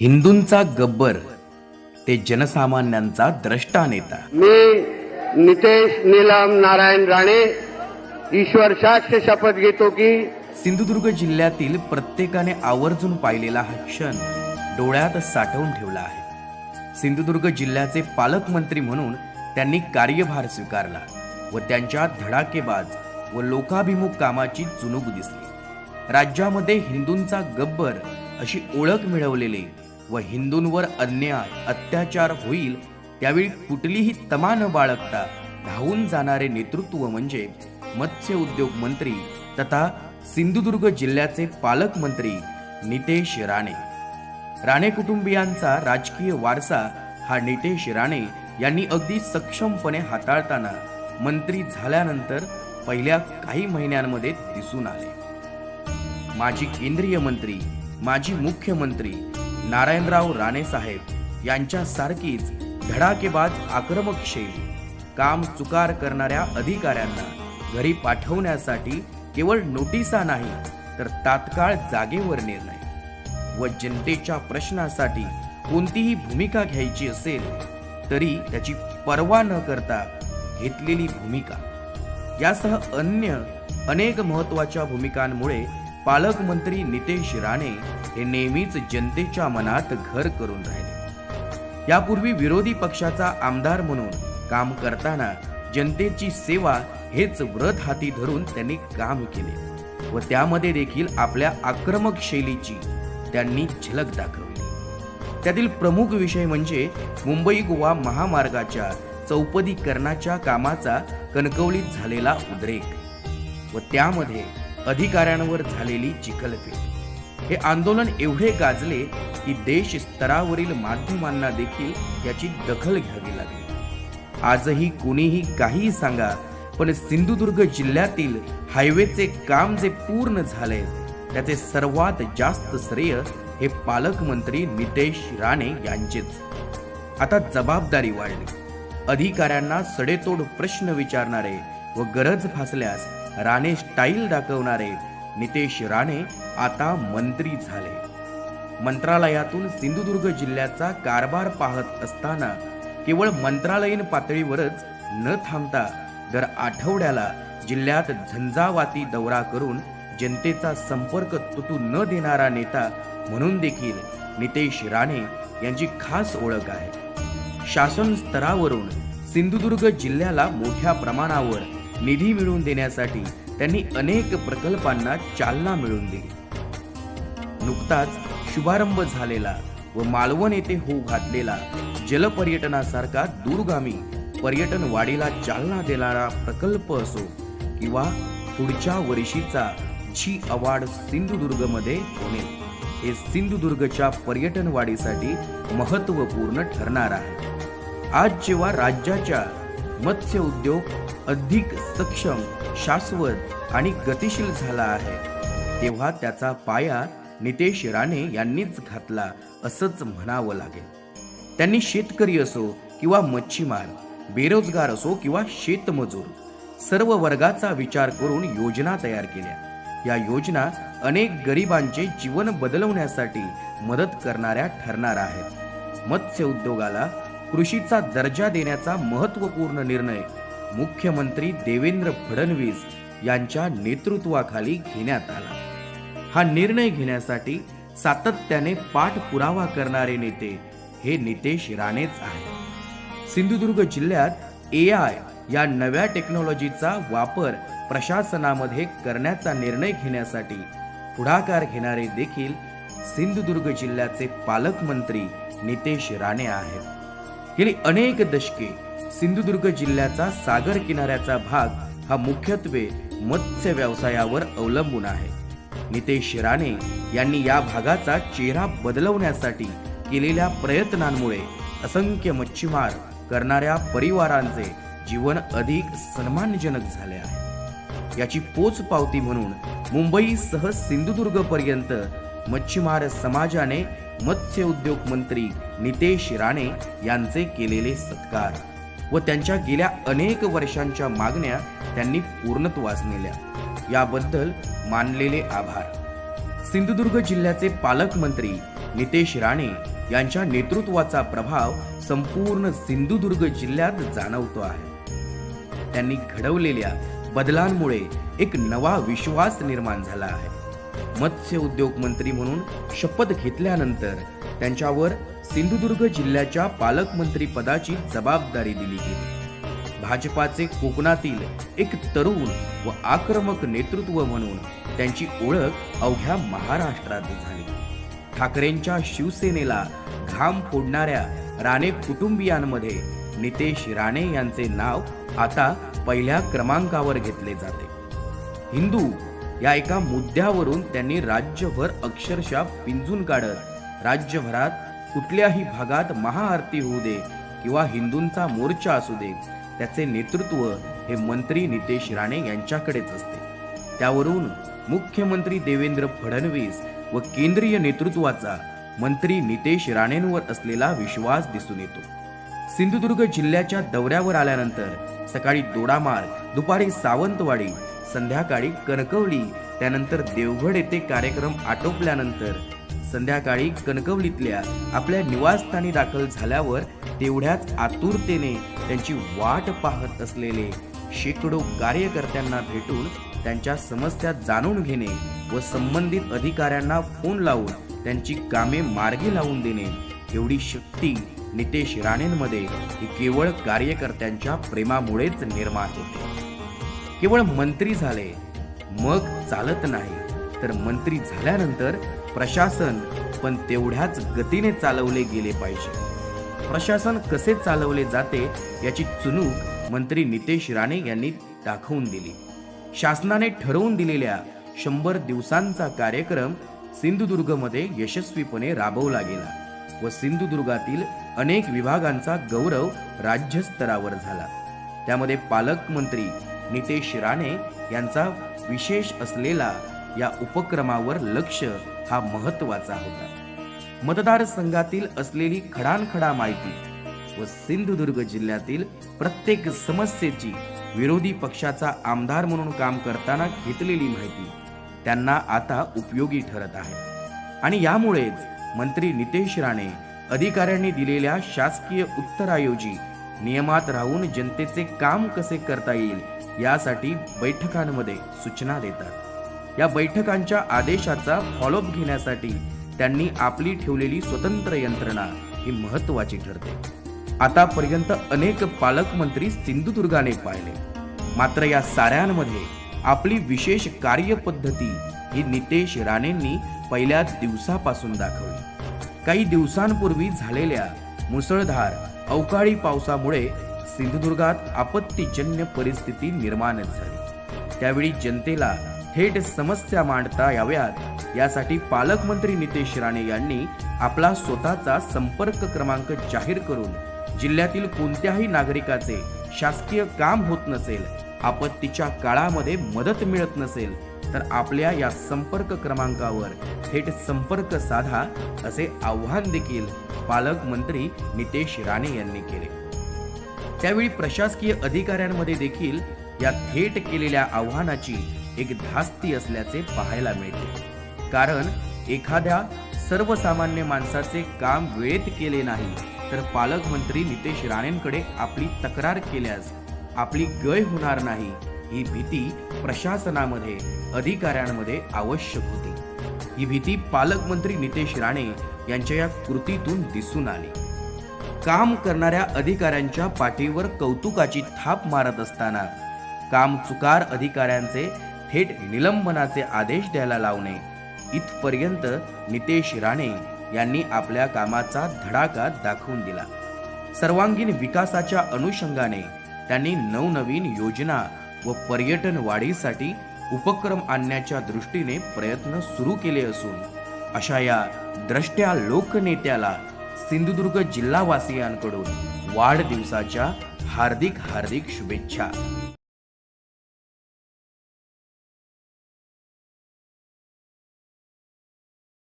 हिंदूंचा गब्बर ते जनसामान्यांचा द्रष्टा नेता मी नितेश नीलम नारायण राणे ईश्वर साक्ष शपथ घेतो की सिंधुदुर्ग जिल्ह्यातील प्रत्येकाने आवर्जून पाहिलेला हा क्षण डोळ्यात साठवून ठेवला आहे. सिंधुदुर्ग जिल्ह्याचे पालकमंत्री म्हणून त्यांनी कार्यभार स्वीकारला व त्यांच्या धडाकेबाज व लोकाभिमुख कामाची चुणूक दिसली. राज्यामध्ये हिंदूंचा गब्बर अशी ओळख मिळवलेले व हिंदूंवर अन्याय अत्याचार होईल त्यावेळी कुठलीही तमा न बाळगता धावून जाणारे नेतृत्व म्हणजे मत्स्य उद्योग मंत्री तथा सिंधुदुर्ग जिल्ह्याचे पालकमंत्री नितेश राणे. राणे कुटुंबियांचा राजकीय वारसा हा नितेश राणे यांनी अगदी सक्षमपणे हाताळताना मंत्री झाल्यानंतर पहिल्या काही महिन्यांमध्ये दिसून आले. माजी केंद्रीय मंत्री माजी मुख्यमंत्री नारायणराव राणे साहेब यांच्यासारखीच धडाकेबाज आक्रमक शैली काम चुकार करणाऱ्या अधिकाऱ्यांना घरी पाठवण्यासाठी केवळ नोटिसा नाही तर तात्काळ जागेवर निर्णय. व जनतेच्या प्रश्नासाठी कोणतीही भूमिका घ्यायची असेल तरी त्याची पर्वा न करता घेतलेली भूमिका. यासह अन्य अनेक महत्त्वाच्या भूमिकांमुळे पालकमंत्री नितेश राणे हे नेहमीच जनतेच्या मनात घर करून राहिले. यापूर्वी विरोधी पक्षाचा आमदार म्हणून काम करताना जनतेची सेवा हेच व्रत हाती धरून त्यांनी काम केले व त्यामध्ये देखील आपल्या आक्रमक शैलीची त्यांनी झलक दाखवली. त्यातील प्रमुख विषय म्हणजे मुंबई गोवा महामार्गाच्या चौपदीकरणाच्या कामाचा कणकवलीत झालेला उद्रेक व त्यामध्ये अधिकाऱ्यांवर झालेली चिखलफेक हे आंदोलन एवढे गाजले की देश स्तरावरील माध्यमांना देखील याची दखल घ्यावी लागली. आजही कुणीही काहीही सांगा पण सिंधुदुर्ग जिल्ह्यातील हायवेचे काम जे पूर्ण झाले त्याचे सर्वात जास्त श्रेय हे पालकमंत्री नितेश राणे यांचेच. आता जबाबदारी वाढली. अधिकाऱ्यांना सडेतोड प्रश्न विचारणारे व गरज भासल्यास राणे स्टाईल दाखवणारे नितेश राणे आता मंत्री झाले. मंत्रालयातून सिंधुदुर्ग जिल्ह्याचा कारभार पाहत असताना केवळ मंत्रालयीन पातळीवरच न थांबता दर आठवड्याला जिल्ह्यात झंझावाती दौरा करून जनतेचा संपर्क तुटू न देणारा नेता म्हणून देखील नितेश राणे यांची खास ओळख आहे. शासन स्तरावरून सिंधुदुर्ग जिल्ह्याला मोठ्या प्रमाणावर निधी मिळवून देण्यासाठी त्यांनी अनेक प्रकल्पांना चालना मिळवून दिली. नुकताच शुभारंभ झालेला व मालवण येथे होऊ घातलेला जलपर्यटनासारखा दूरगामी पर्यटन वाढीला चालना देणारा प्रकल्प असो किंवा पुढच्या वर्षीचा झी अवॉर्ड सिंधुदुर्गमध्ये होणे हे सिंधुदुर्गच्या पर्यटन वाढीसाठी महत्त्वपूर्ण ठरणार आहे. आज जेव्हा राज्याच्या मत्स्य उद्योग अधिक सक्षम शाश्वत आणि गतिशील झाला आहे. तेव्हा त्याचा पाया नितेश राणे यांनीच घातला असंच म्हणावं लागेल. त्यांनी शेतकरी असो किंवा मच्छीमार बेरोजगार असो किंवा शेतमजूर सर्व वर्गाचा विचार करून योजना तयार केल्या. या योजना अनेक गरिबांचे जीवन बदलवण्यासाठी मदत करणाऱ्या ठरणार आहेत. मत्स्य उद्योगाला कृषीचा दर्जा देण्याचा महत्त्वपूर्ण निर्णय मुख्यमंत्री देवेंद्र फडणवीस यांच्या नेतृत्वाखाली घेण्यात आला. हा निर्णय घेण्यासाठी सातत्याने पाठपुरावा करणारे नेते हे नितेश राणेच आहेत. सिंधुदुर्ग जिल्ह्यात ए आय या नव्या टेक्नॉलॉजीचा वापर प्रशासनामध्ये करण्याचा निर्णय घेण्यासाठी पुढाकार घेणारे देखील सिंधुदुर्ग जिल्ह्याचे पालकमंत्री नितेश राणे आहेत. गेली अनेक दशके सिंधुदुर्ग जिल्ह्याचा सागर किनाऱ्याचा भाग हा मुख्यत्वे मत्स्य व्यवसायावर अवलंबून आहे. नितेश राणे यांनी या भागाचा चेहरा बदलवण्यासाठी केलेल्या प्रयत्नांमुळे असंख्य मच्छीमार करणाऱ्या परिवारांचे जीवन अधिक सन्मानजनक झाले आहे. याची पोच पावती म्हणून मुंबईसह सिंधुदुर्ग पर्यंत मच्छीमार समाजाने मत्स्य उद्योग मंत्री नितेश राणे यांचे केलेले सत्कार व त्यांच्या गेल्या अनेक वर्षांच्या मागण्या त्यांनी पूर्णत्वास नेल्या याबद्दल मानलेले आभार. सिंधुदुर्ग जिल्ह्याचे पालकमंत्री नितेश राणे यांच्या नेतृत्वाचा प्रभाव संपूर्ण सिंधुदुर्ग जिल्ह्यात जाणवतो आहे. त्यांनी घडवलेल्या बदलांमुळे एक नवा विश्वास निर्माण झाला आहे. मत्स्य उद्योग मंत्री म्हणून शपथ घेतल्यानंतर त्यांच्यावर सिंधुदुर्ग जिल्ह्याच्या पालकमंत्री पदाची जबाबदारी दिली गेली. भाजपाचे कोकणातील एक तरुण व आक्रमक नेतृत्व म्हणून त्यांची ओळख अवघ्या महाराष्ट्रात झाली. ठाकरेंच्या शिवसेनेला घाम फोडणाऱ्या राणे कुटुंबियांमध्ये नितेश राणे यांचे नाव आता पहिल्या क्रमांकावर घेतले जाते. हिंदू या एका मुद्द्यावरून त्यांनी राज्यभर अक्षरशः पिंजून काढत राज्यभरात कुठल्याही भागात महाआरती होऊ दे किंवा हिंदूंचा मोर्चा असू दे त्याचे नेतृत्व हे मंत्री नितेश राणे यांच्याकडेच असते. त्यावरून मुख्यमंत्री देवेंद्र फडणवीस व केंद्रीय नेतृत्वाचा मंत्री नितेश राणेंवर असलेला विश्वास दिसून येतो. सिंधुदुर्ग जिल्ह्याच्या दौऱ्यावर आल्यानंतर सकाळी दोडामार्ग दुपारी सावंतवाडी संध्याकाळी कणकवली. त्यानंतर देवगड येथे कार्यक्रम आटोपल्यानंतर संध्याकाळी कणकवलीतल्या आपल्या निवासस्थानी दाखल झाल्यावर तेवढ्याच आतुरतेने त्यांची वाट पाहत असलेले शेकडो कार्यकर्त्यांना भेटून त्यांच्या समस्या जाणून घेणे व संबंधित अधिकाऱ्यांना फोन लावून त्यांची कामे मार्गी लावून देणे. एवढी शक्ती नितेश राणेंमध्ये ही केवळ कार्यकर्त्यांच्या प्रेमामुळेच निर्माण होते. केवळ मंत्री झाले. मग चालत नाही. तर मंत्री झाल्यानंतर प्रशासन पण तेवढ्याच गतीने चालवले गेले पाहिजे. प्रशासन कसे चालवले जाते याची चुनूक मंत्री नितेश राणे यांनी दाखवून दिली. शासनाने ठरवून दिलेल्या शंभर दिवसांचा कार्यक्रम सिंधुदुर्गमध्ये यशस्वीपणे राबवला गेला व सिंधुदुर्गातील अनेक विभागांचा गौरव राज्यस्तरावर झाला. त्यामध्ये पालकमंत्री नितेश राणे यांचा विशेष असलेला या उपक्रमावर लक्ष हा महत्त्वाचा होता. मतदारसंघातील असलेली खडानखडा माहिती व सिंधुदुर्ग जिल्ह्यातील प्रत्येक समस्येची विरोधी पक्षाचा आमदार म्हणून काम करताना घेतलेली माहिती त्यांना आता उपयोगी ठरत आहे. आणि यामुळेच मंत्री नितेश राणे अधिकाऱ्यांनी दिलेल्या शासकीय उत्तरायोजी नियमात राहून जनतेचे काम कसे करता येईल यासाठी बैठकांमध्ये सूचना देतात. या बैठकांच्या आदेशाचा फॉलोअप घेण्यासाठी त्यांनी आपली ठेवलेली स्वतंत्र यंत्रणा ही महत्वाची ठरते. आतापर्यंत अनेक पालकमंत्री सिंधुदुर्गाने पाहिले. मात्र या साऱ्यांमध्ये आपली विशेष कार्यपद्धती ही नितेश राणेंनी पहिल्याच दिवसापासून दाखवली. काही दिवसांपूर्वी झालेल्या मुसळधार अवकाळी पावसामुळे सिंधुदुर्गात आपत्तीजन्य परिस्थिती निर्माण झाली. त्यावेळी जनतेला थेट समस्या मांडता याव्यात यासाठी पालकमंत्री नितेश राणे यांनी आपला स्वतःचा संपर्क क्रमांक जाहीर करून जिल्ह्यातील कोणत्याही नागरिकाचे शासकीय काम होत नसेल आपत्तीच्या काळामध्ये मदत मिळत नसेल तर आपल्या या संपर्क क्रमांकावर थेट संपर्क साधा असे आव्हान देखील पालकमंत्री नितेश राणे यांनी केले. त्यावेळी प्रशासकीय अधिकाऱ्यांमध्ये देखील या थेट केलेल्या आव्हानाची एक धास्ती असल्याचे पाहायला मिळते. कारण एखाद्या सर्वसामान्य माणसाचे काम वेळेत केले नाही तर पालकमंत्री नितेश राणेंकडे आपली तक्रार केल्यास आपली गय होणार नाही ही भीती प्रशासनामध्ये अधिकाऱ्यांमध्ये आवश्यक होती. ही भीती पालकमंत्री नितेश राणे यांच्या या कृतीतून दिसून आली. काम करणाऱ्या अधिकाऱ्यांच्या पाठीवर कौतुकाची थाप मारत असताना काम चुकार अधिकाऱ्यांचे थेट निलंबनाचे आदेश द्यायला लावणे इथपर्यंत नितेश राणे यांनी आपल्या कामाचा धडाका दाखवून दिला. सर्वांगीण विकासाच्या अनुषंगाने त्यांनी नवनवीन योजना व पर्यटन वाढीसाठी उपक्रम आणण्याच्या दृष्टीने प्रयत्न सुरू केले असून अशा या द्रष्ट्या लोकनेत्याला सिंधुदुर्ग जिल्हावासियांकडून वाढदिवसाच्या हार्दिक हार्दिक शुभेच्छा.